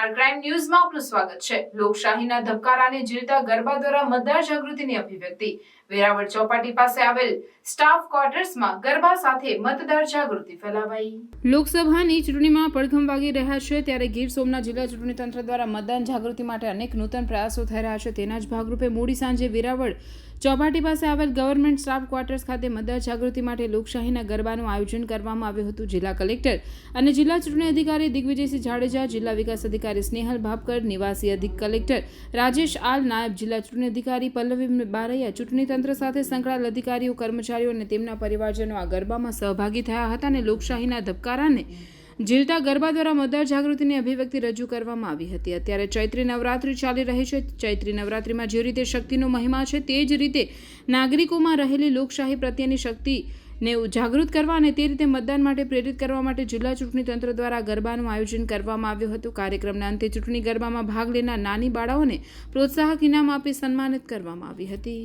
Star crime ન્યૂઝમાં આપનું સ્વાગત છે. લોકશાહીના ધબકારાને ઝીલતા ગરબા દ્વારા મતદાર જાગૃતિની અભિવ્યક્તિ. વેરાવળ ચોપાટી પાસે આવેલ સ્ટાફ ક્વાર્ટર્સમાં ગરબા સાથે મતદાર જાગૃતિ ફેલાવાઈ. લોકસભાની ચૂંટણીમાં પડઘમ વાગી રહ્યા છે ત્યારે ગીર સોમનાથ જિલ્લા ચૂંટણી તંત્ર દ્વારા મતદાન જાગૃતિ માટે અનેક નૂતન પ્રયાસો થઈ રહ્યા છે. તેના જ ભાગરૂપે મોડી સાંજે વેરાવળ ચોપાટી પાસે આવેલ ગવર્મેન્ટ સ્ટાફ ક્વાર્ટર્સ ખાતે મતદાર જાગૃતિ માટે લોકશાહીના ગરબાનું આયોજન કરવામાં આવ્યું હતું. જિલ્લા કલેક્ટર અને જિલ્લા ચૂંટણી અધિકારી દિગ્વિજયસિંહ જાડેજા, જિલ્લા વિકાસ અધિકારી સ્નેહલ ભાપકર નિવાસી અધિક કલેક્ટર રાજેશ આલ નાયબ, જિલ્લા ચૂંટણી અધિકારી પલ્લવી બારૈયા, ચૂંટણી તંત્ર સાથે સંકળાયેલ અધિકારીઓ, કર્મચારીઓ અને તેમના પરિવારજનો આ ગરબામાં સહભાગી થયા હતા અને લોકશાહીના ધબકારાને ઝીલતા ગરબા દ્વારા મતદાર જાગૃતિની અભિવ્યક્તિ રજૂ કરવામાં આવી હતી. અત્યારે ચૈત્રી નવરાત્રિ ચાલી રહી છે. ચૈત્રી નવરાત્રિમાં જે રીતે શક્તિનો મહિમા છે, તે જ રીતે નાગરિકોમાં રહેલી લોકશાહી પ્રત્યેની શક્તિ ને જાગૃત કરવા અને તે રીતે મતદાન માટે પ્રેરિત કરવા માટે જિલ્લા ચૂંટણી તંત્ર દ્વારા ગરબાનું આયોજન કરવામાં આવ્યું હતું. કાર્યક્રમના અંતે ચૂંટણી ગરબામાં ભાગ લેનાર નાની બાળાઓને પ્રોત્સાહક ઇનામ આપી સન્માનિત કરવામાં આવી હતી.